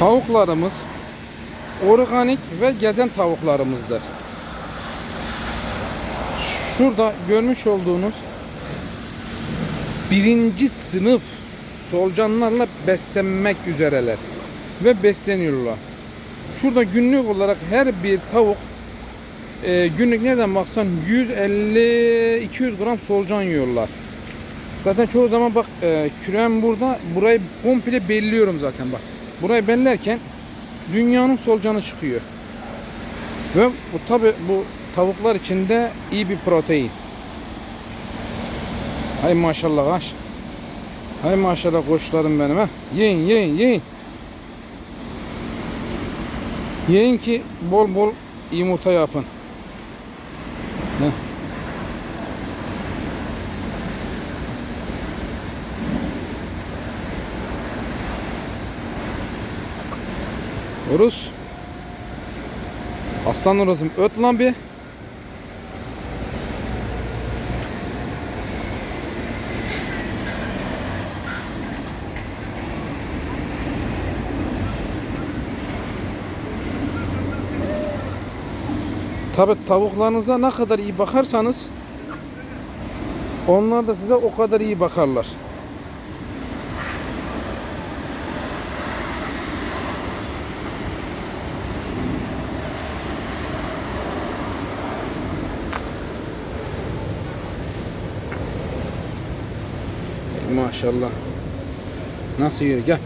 Tavuklarımız organik ve gezen tavuklarımızdır. Şurada görmüş olduğunuz birinci sınıf solucanlarla beslenmek üzereler ve besleniyorlar. Şurada günlük olarak her bir tavuk e, günlük nereden baksan 150-200 gram solucan yiyorlar. Zaten çoğu zaman bak e, kürem burada burayı komple belliyorum zaten bak. Burayı bellerken dünyanın solucanı çıkıyor. Ve bu tabi bu tavuklar için de iyi bir protein. Hay maşallah haş. Hay maşallah koçlarım benim ha. Yiyin yiyin yiyin. Yiyin ki bol bol yumurta yapın. Heh. Oruz. Aslan oruzum öt lan bir. Tabi tavuklarınıza ne kadar iyi bakarsanız onlar da size o kadar iyi bakarlar. Maşallah. Nasıl yürü gel.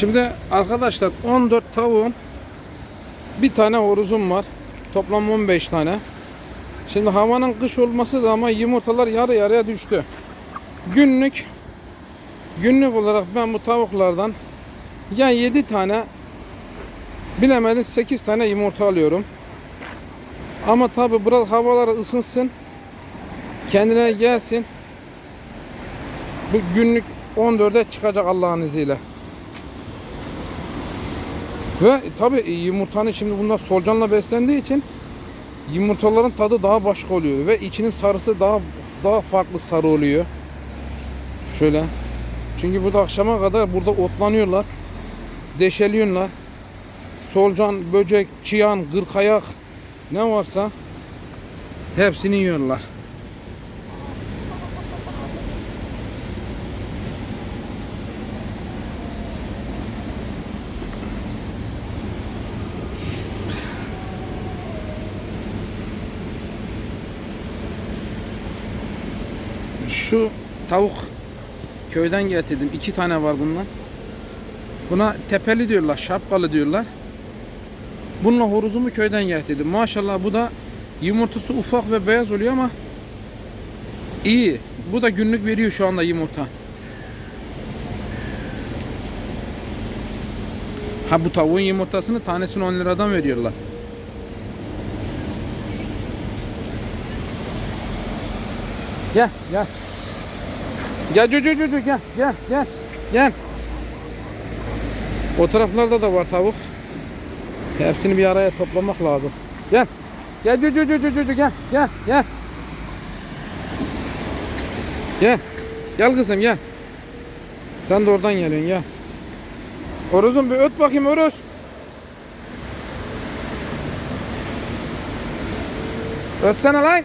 Şimdi arkadaşlar 14 tavuğum bir tane horuzum var. Toplam 15 tane. Şimdi havanın kış olması da ama yumurtalar yarı yarıya düştü. Günlük günlük olarak ben bu tavuklardan ya 7 tane bilemedin 8 tane yumurta alıyorum. Ama tabi biraz havalar ısınsın. Kendine gelsin. Bu günlük 14'e çıkacak Allah'ın izniyle. Ve tabi yumurtanın şimdi bunlar solucanla beslendiği için yumurtaların tadı daha başka oluyor ve içinin sarısı daha daha farklı sarı oluyor. Şöyle. Çünkü burada akşama kadar burada otlanıyorlar. Deşeliyorlar. Solucan, böcek, çıyan, gırkayak ne varsa hepsini yiyorlar. Şu tavuk köyden getirdim. iki tane var bundan. Buna tepeli diyorlar, şapkalı diyorlar. Bununla horuzumu köyden getirdim. Maşallah bu da yumurtası ufak ve beyaz oluyor ama iyi. Bu da günlük veriyor şu anda yumurta. Ha bu tavuğun yumurtasını tanesini 10 liradan veriyorlar. Gel gel. Gel cü cü cü cü, gel gel gel gel. O taraflarda da var tavuk. Hepsini bir araya toplamak lazım. Gel. Gel cü cü cü cü cü, cü, gel gel gel. Gel. Gel kızım gel. Sen de oradan geliyorsun gel. Oruzum bir öt bakayım Oruz. Ötsene lan.